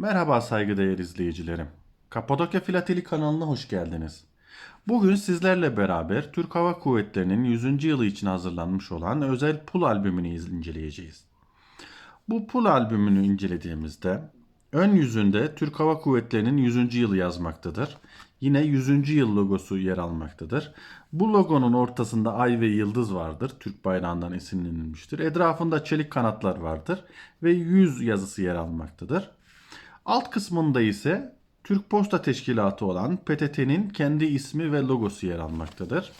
Merhaba saygıdeğer izleyicilerim. Kapadokya Filateli kanalına hoş geldiniz. Bugün sizlerle beraber Türk Hava Kuvvetleri'nin 100. yılı için hazırlanmış olan özel pul albümünü inceleyeceğiz. Bu pul albümünü incelediğimizde ön yüzünde Türk Hava Kuvvetleri'nin 100. yılı yazmaktadır. Yine 100. yıl logosu yer almaktadır. Bu logonun ortasında ay ve yıldız vardır. Türk bayrağından esinlenilmiştir. Etrafında çelik kanatlar vardır ve 100 yazısı yer almaktadır. Alt kısmında ise Türk Posta Teşkilatı olan PTT'nin kendi ismi ve logosu yer almaktadır.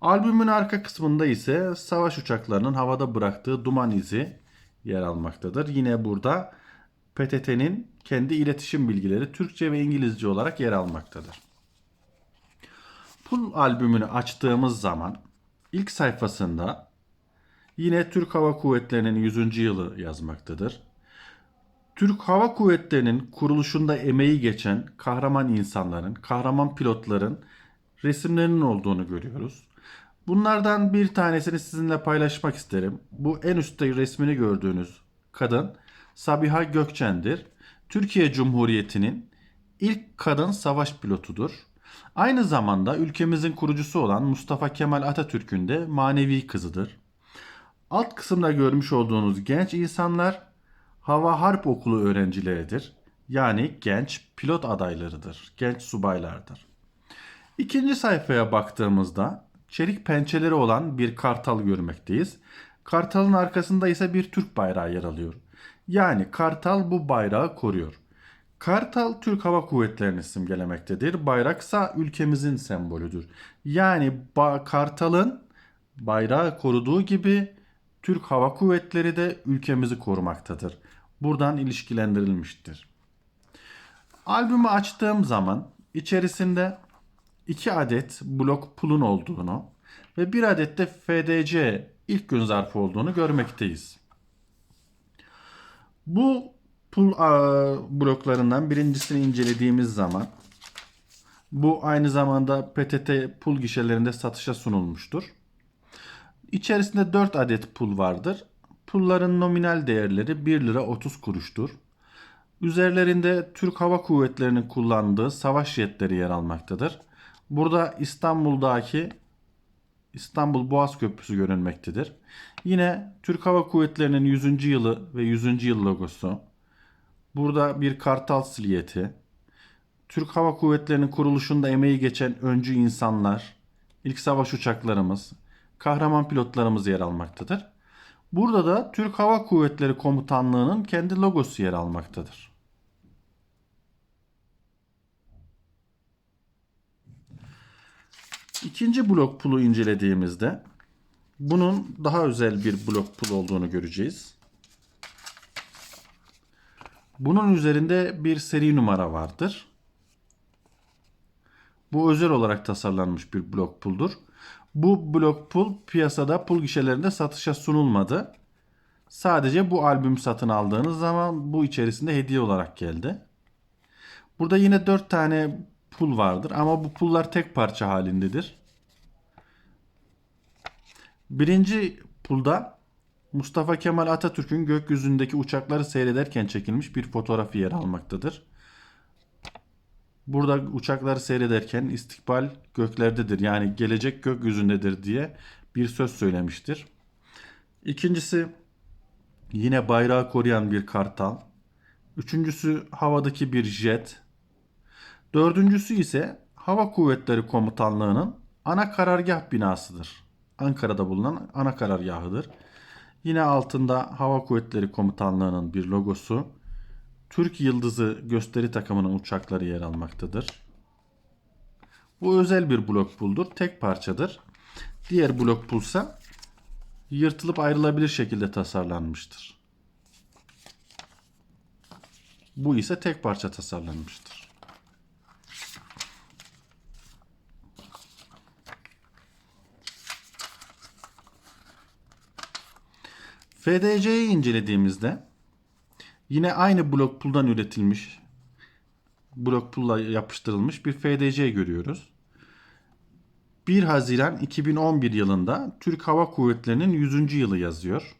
Albümün arka kısmında ise savaş uçaklarının havada bıraktığı duman izi yer almaktadır. Yine burada PTT'nin kendi iletişim bilgileri Türkçe ve İngilizce olarak yer almaktadır. Pul albümünü açtığımız zaman ilk sayfasında yine Türk Hava Kuvvetleri'nin 100. yılı yazmaktadır. Türk Hava Kuvvetleri'nin kuruluşunda emeği geçen kahraman insanların, kahraman pilotların resimlerinin olduğunu görüyoruz. Bunlardan bir tanesini sizinle paylaşmak isterim. Bu en üstte resmini gördüğünüz kadın Sabiha Gökçen'dir. Türkiye Cumhuriyeti'nin ilk kadın savaş pilotudur. Aynı zamanda ülkemizin kurucusu olan Mustafa Kemal Atatürk'ün de manevi kızıdır. Alt kısımda görmüş olduğunuz genç insanlar Hava Harp Okulu öğrencileridir. Yani genç pilot adaylarıdır, genç subaylardır. İkinci sayfaya baktığımızda çelik pençeleri olan bir kartal görmekteyiz. Kartalın arkasında ise bir Türk bayrağı yer alıyor. Yani kartal bu bayrağı koruyor. Kartal Türk Hava Kuvvetleri'ni simgelemektedir. Bayraksa ülkemizin sembolüdür. Yani ba- kartalın bayrağı koruduğu gibi Türk Hava Kuvvetleri de ülkemizi korumaktadır. Buradan ilişkilendirilmiştir. Albümü açtığım zaman içerisinde 2 adet blok pulun olduğunu ve 1 adet de FDC ilk gün zarfı olduğunu görmekteyiz. Bu pul a, bloklarından birincisini incelediğimiz zaman bu aynı zamanda PTT pul gişelerinde satışa sunulmuştur. İçerisinde 4 adet pul vardır. Pulların nominal değerleri 1 lira 30 kuruştur. Üzerlerinde Türk Hava Kuvvetleri'nin kullandığı savaş jetleri yer almaktadır. Burada İstanbul'daki İstanbul Boğaz Köprüsü görünmektedir. Yine Türk Hava Kuvvetleri'nin 100. yılı ve 100. yıl logosu. Burada bir kartal silüeti. Türk Hava Kuvvetleri'nin kuruluşunda emeği geçen öncü insanlar, ilk savaş uçaklarımız, kahraman pilotlarımız yer almaktadır. Burada da Türk Hava Kuvvetleri Komutanlığı'nın kendi logosu yer almaktadır. İkinci blok pulu incelediğimizde bunun daha özel bir blok pul olduğunu göreceğiz. Bunun üzerinde bir seri numara vardır. Bu özel olarak tasarlanmış bir blok puldur. Bu blok pul piyasada pul gişelerinde satışa sunulmadı. Sadece bu albüm satın aldığınız zaman bu içerisinde hediye olarak geldi. Burada yine 4 tane pul vardır ama bu pullar tek parça halindedir. Birinci pulda Mustafa Kemal Atatürk'ün gökyüzündeki uçakları seyrederken çekilmiş bir fotoğrafı yer almaktadır. Burada uçakları seyrederken istikbal göklerdedir yani gelecek gökyüzündedir diye bir söz söylemiştir. İkincisi yine bayrağı koruyan bir kartal. Üçüncüsü havadaki bir jet. Dördüncüsü ise Hava Kuvvetleri Komutanlığı'nın ana karargah binasıdır. Ankara'da bulunan ana karargahıdır. Yine altında Hava Kuvvetleri Komutanlığı'nın bir logosu. Türk Yıldızı gösteri takımının uçakları yer almaktadır. Bu özel bir blok puldur. Tek parçadır. Diğer blok pulsa yırtılıp ayrılabilir şekilde tasarlanmıştır. Bu ise tek parça tasarlanmıştır. FDC'yi incelediğimizde yine aynı blok puldan üretilmiş blok pulla yapıştırılmış bir FDC görüyoruz. 1 Haziran 2011 yılında Türk Hava Kuvvetleri'nin 100. yılı yazıyor.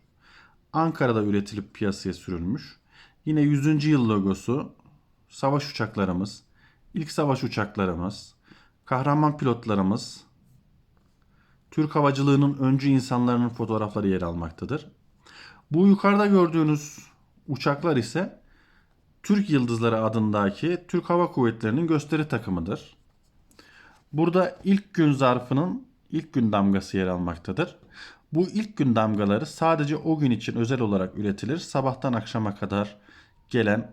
Ankara'da üretilip piyasaya sürülmüş. Yine 100. yıl logosu, savaş uçaklarımız, ilk savaş uçaklarımız, kahraman pilotlarımız, Türk havacılığının öncü insanlarının fotoğrafları yer almaktadır. Bu yukarıda gördüğünüz uçaklar ise Türk Yıldızları adındaki Türk Hava Kuvvetleri'nin gösteri takımıdır. Burada ilk gün zarfının ilk gün damgası yer almaktadır. Bu ilk gün damgaları sadece o gün için özel olarak üretilir. Sabahtan akşama kadar gelen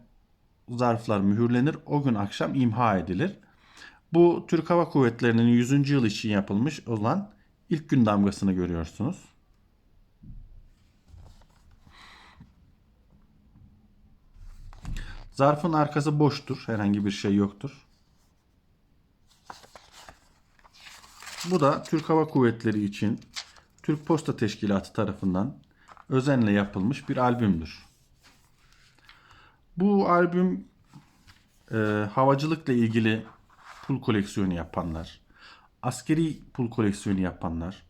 zarflar mühürlenir. O gün akşam imha edilir. Bu Türk Hava Kuvvetleri'nin 100. yıl için yapılmış olan ilk gün damgasını görüyorsunuz. Zarfın arkası boştur. Herhangi bir şey yoktur. Bu da Türk Hava Kuvvetleri için Türk Posta Teşkilatı tarafından özenle yapılmış bir albümdür. Bu albüm e, havacılıkla ilgili pul koleksiyonu yapanlar, askeri pul koleksiyonu yapanlar,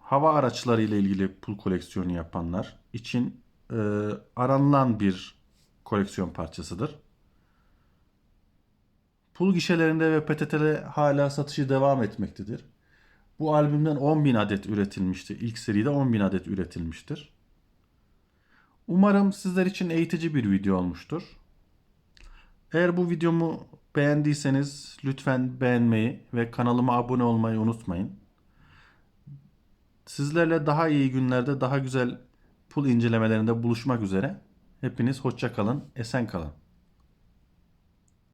hava araçları ile ilgili pul koleksiyonu yapanlar için e, aranılan bir koleksiyon parçasıdır. Pul gişelerinde ve PTT'de hala satışı devam etmektedir. Bu albümden 10.000 adet üretilmiştir. İlk seride 10.000 adet üretilmiştir. Umarım sizler için eğitici bir video olmuştur. Eğer bu videomu beğendiyseniz lütfen beğenmeyi ve kanalıma abone olmayı unutmayın. Sizlerle daha iyi günlerde daha güzel pul incelemelerinde buluşmak üzere. Hepiniz hoşça kalın, esen kalın.